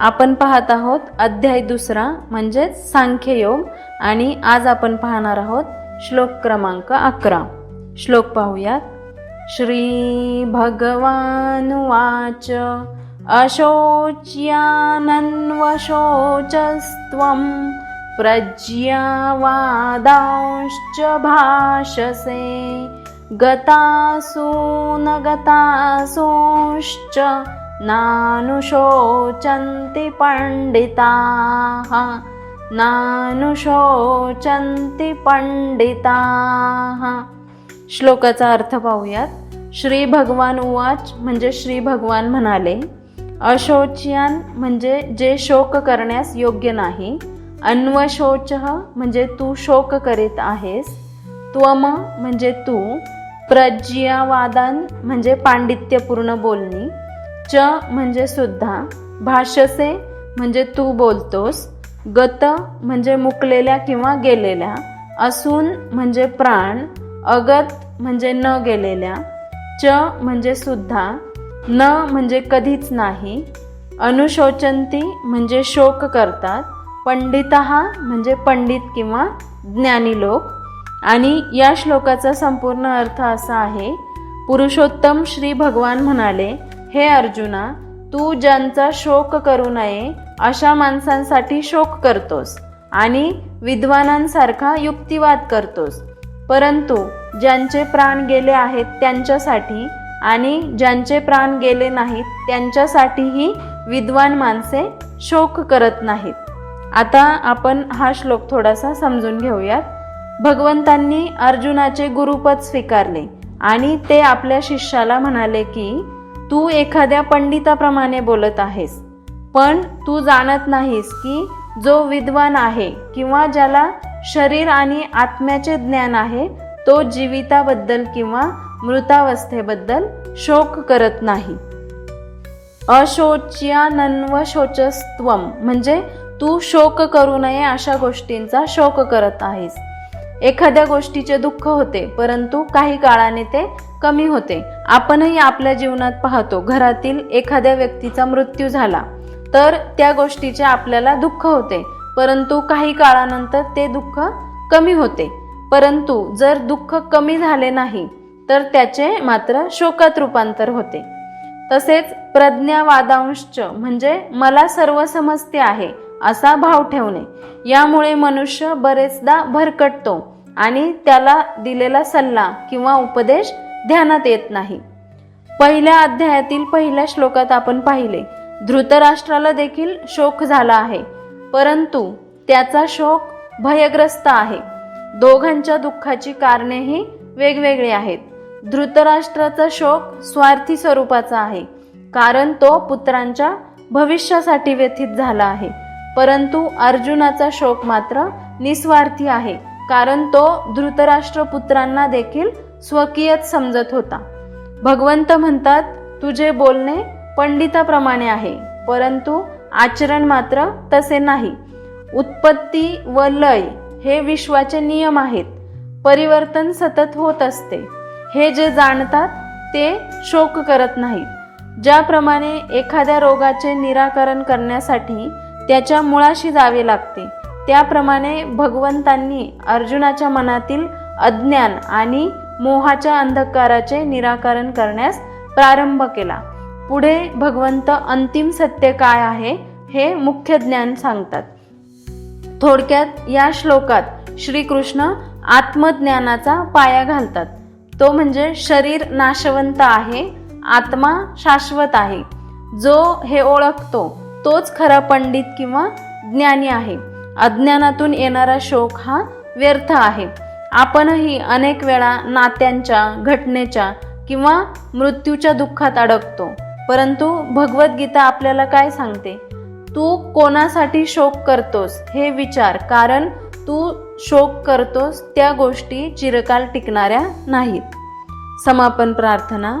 आपण पाहत आहोत अध्याय दुसरा म्हणजेच सांख्ययोग. आणि आज आपण पाहणार आहोत श्लोक क्रमांक अकरा. श्लोक पाहूयात. श्री भगवानुवाच अशोच्यानन्वशोचस्त्वं प्रज्ञावादांश्च भाषसे. गतासो न गतासोश्च नानुशोचन्ति पण्डिताः। नानुशोचन्ति पण्डिताः। श्लोकाचा अर्थ पाहूयात। श्री भगवान उवाच म्हणजे श्री भगवान म्हणाले अशोच्यान म्हणजे जे शोक करण्यास योग्य नाही अन्वशोच म्हणजे तू शोक करीत आहेस त्वम म्हणजे तू प्रज्ञावादान म्हणजे पांडित्यपूर्ण बोलणी च म्हणजे सुद्धा भाषसे म्हणजे तू बोलतोस गत म्हणजे मुकलेल्या किंवा गेलेल्या असून म्हणजे प्राण अगत म्हणजे न गेलेल्या च म्हणजे सुद्धा न म्हणजे कधीच नाही अनुशोचंती म्हणजे शोक करतात पंडित म्हणजे पंडित किंवा ज्ञानी लोक. आणि या श्लोकाचा संपूर्ण अर्थ असा आहे पुरुषोत्तम श्री भगवान म्हणाले हे अर्जुना तू ज्यांचा शोक करू नये अशा माणसांसाठी शोक करतोस आणि विद्वानांसारखा युक्तिवाद करतोस. परंतु ज्यांचे प्राण गेले आहेत त्यांच्यासाठी आणि ज्यांचे प्राण गेले नाहीत त्यांच्यासाठीही विद्वान माणसे शोक करत नाहीत. आता आपण हा श्लोक थोडासा समजून घेऊयात. भगवंतांनी अर्जुनाचे गुरुपद स्वीकारले आणि ते आपल्या शिष्याला म्हणाले की तू एखाद्या पंडिताप्रमाणे बोलत आहेस. पण तू जाणत नाहीस की जो विद्वान आहे किंवा ज्याला शरीर आणि आत्म्याचे ज्ञान आहे तो जीविताबद्दल किंवा मृतावस्थेबद्दल शोक करत नाही. अशोच्यानन्वशोचस्त्वम म्हणजे तू शोक करू नये अशा गोष्टींचा शोक करत आहेस. एखाद्या गोष्टीचे दुःख होते परंतु काही काळाने ते कमी होते. आपणही आपल्या जीवनात पाहतो घरातील एखाद्या व्यक्तीचा मृत्यू झाला तर त्या गोष्टीचे आपल्याला दुःख होते परंतु काही काळानंतर ते दुःख कमी होते. परंतु जर दुःख कमी झाले नाही तर त्याचे मात्र शोकात रूपांतर होते. तसेच प्रज्ञावादांश म्हणजे मला सर्व समजते आहे असा भाव ठेवणे. यामुळे मनुष्य बरेचदा भरकटतो आणि त्याला दिलेला सल्ला किंवा उपदेश ध्यानात येत नाही. पहिल्या अध्यायातील पहिल्या श्लोकात आपण पाहिले धृतराष्ट्राला देखील शोक झाला आहे परंतु त्याचा शोक भयग्रस्त आहे. दोघांच्या दुःखाची कारणेही वेगवेगळी आहेत. धृतराष्ट्राचा शोक स्वार्थी स्वरूपाचा आहे कारण तो पुत्रांच्या भविष्यासाठी व्यथित झाला आहे. परंतु अर्जुनाचा शोक मात्र निस्वार्थी आहे कारण तो धृतराष्ट्र पुत्रांना देखील स्वकीयच समजत होता. भगवंत म्हणतात तुझे बोलणे पंडिताप्रमाणे आहे परंतु आचरण मात्र तसे नाही. उत्पत्ती व लय हे विश्वाचे नियम आहेत. परिवर्तन सतत होत असते. हे जे जाणतात ते शोक करत नाहीत. ज्याप्रमाणे एखाद्या रोगाचे निराकरण करण्यासाठी त्याच्या मुळाशी जावे लागते. त्याप्रमाणे भगवंतांनी अर्जुनाच्या मनातील अज्ञान आणि मोहाच्या अंधकाराचे निराकरण करण्यास प्रारंभ केला. पुढे भगवंत अंतिम सत्य काय आहे हे मुख्य ज्ञान सांगतात. थोडक्यात या श्लोकात श्रीकृष्ण आत्मज्ञानाचा पाया घालतात. तो म्हणजे शरीर नाशवंत आहे आत्मा शाश्वत आहे. जो हे ओळखतो तोच खरा पंडित किंवा ज्ञानी आहे. अज्ञानातून येणारा शोक हा व्यर्थ आहे. आपणही अनेक वेळा नात्यांच्या घटनेच्या किंवा मृत्यूच्या दुःखात अडकतो. परंतु भगवद्गीता आपल्याला काय सांगते? तू कोणासाठी शोक करतोस हे विचार कारण तू शोक करतोस त्या गोष्टी चिरकाल टिकणाऱ्या नाहीत. समापन प्रार्थना.